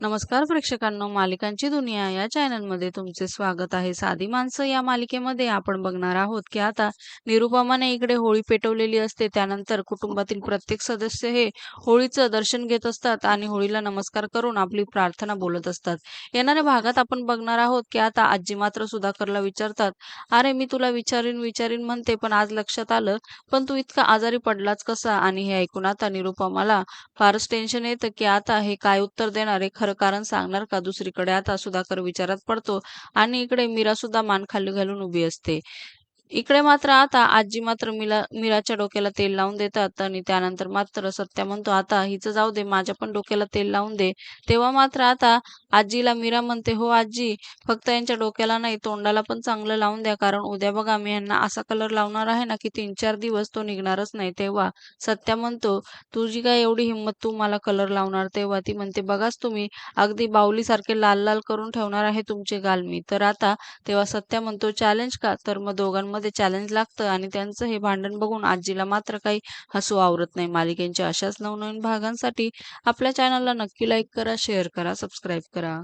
नमस्कार प्रेक्षकांनो मालिकांची दुनिया या चॅनलमध्ये तुमचे स्वागत आहे. साधी माणसं या मालिकेमध्ये आपण बघणार आहोत की आता निरुपमाने इकडे होळी पेटवलेली असते. त्यानंतर कुटुंबातील प्रत्येक सदस्य हे होळीचं दर्शन घेत असतात आणि होळीला नमस्कार करून आपली प्रार्थना बोलत असतात. येणाऱ्या भागात आपण बघणार आहोत की आता आजी मात्र सुधाकरला विचारतात अरे मी तुला विचारीन विचारीन म्हणते पण आज लक्षात आलं पण तू इतका आजारी पडलाच कसा? आणि हे ऐकून आता निरुपमाला फारच टेन्शन येतं की आता हे काय उत्तर देणार आहे. खरं कारण सांगणार का? दुसरीकडे आता सुधाकर विचारात पडतो आणि इकडे मीरा सुद्धा मान खाली घालून उभी असते. इकडे मात्र आता आजी मात्र मिला मीराच्या डोक्याला तेल लावून देतात आणि त्यानंतर मात्र सत्या म्हणतो आता हिचं जाऊ दे माझ्या पण डोक्याला तेल लावून दे. तेव्हा मात्र आता आजीला मीरा म्हणते हो आजी फक्त यांच्या डोक्याला नाही तोंडाला पण चांगलं लावून द्या कारण उद्या बघा मी यांना असा कलर लावणार आहे ना की तीन चार दिवस तो निघणारच नाही. तेव्हा सत्या म्हणतो तुझी काय एवढी हिंमत तू मला कलर लावणार? तेव्हा ती म्हणते बघाच तुम्ही अगदी बाहुलीसारखे लाल लाल करून ठेवणार आहे तुमचे गाल मी. तर आता तेव्हा सत्या म्हणतो चॅलेंज का? तर मग दोघांमध्ये मध्ये चॅलेंज लागतं आणि त्यांचं हे भांडण बघून आजीला मात्र काही हसू आवरत नाही. मालिकेंच्या अशाच नवनवीन भागांसाठी आपल्या चॅनलला नक्की लाईक करा शेअर करा सबस्क्राईब करा.